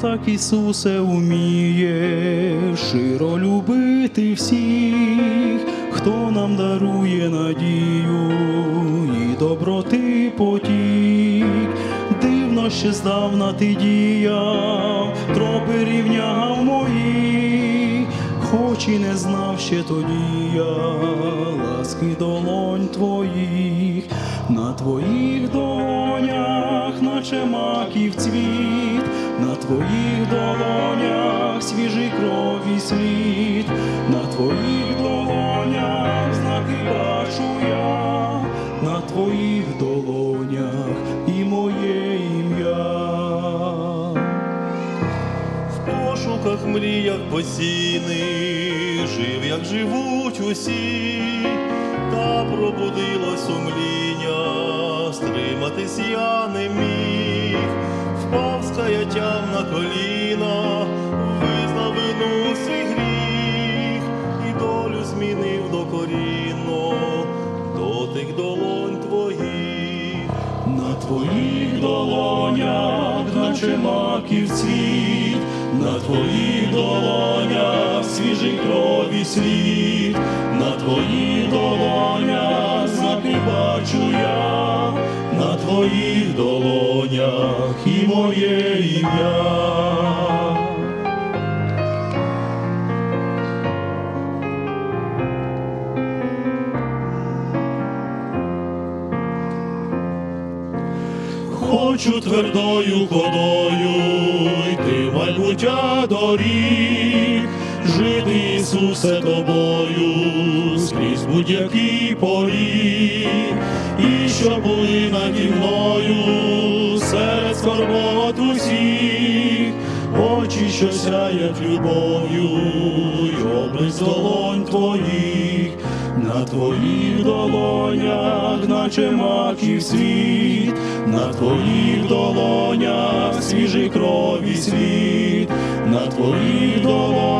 так Ісусе уміє широ любити всіх, хто нам дарує надію і доброти потік. Дивно ще здавна ти діяв, тропи рівняв мої, хоч і не знав ще тоді я ласки долонь твоїх, на твоїх долонях, наче маків цвіт, твоїх долонях свіжий крові слід, на твоїх долонях знаки бачу я, на твоїх долонях і моє ім'я. В пошуках мріях постійних жив, як живуть усі, та пробудилось сумління, стриматись я не міг, впав з каяттям на коліна, визнав вину свій гріх, і долю змінив докорінно, дотик долонь твоїх. На твоїх долонях, наче маків цвіт, на твоїх долонях свіжий крові слід, на твоїх долонях знаки бачу я, твоїх долонях і моє ім'я. Хочу твердою ходою йти майбуття доріг, жити Ісусе тобою скрізь будь-який поріг, і щоб були наді мною серед скорбот усіх, очі, що сяють любов'ю, й облизь долонь твоїх, на твоїх долонях, наче маків світ, на твоїх долонях свіжий крові слід, на твоїх долонях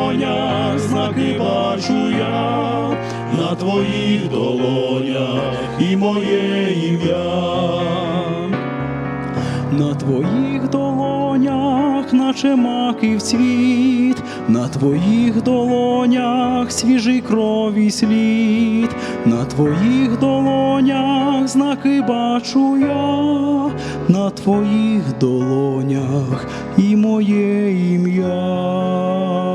знаки бачу я, на твоїх долонях і моє ім'я. На твоїх долонях, наче маків цвіт, на твоїх долонях свіжий крові слід, на твоїх долонях знаки бачу я, на твоїх долонях і моє ім'я.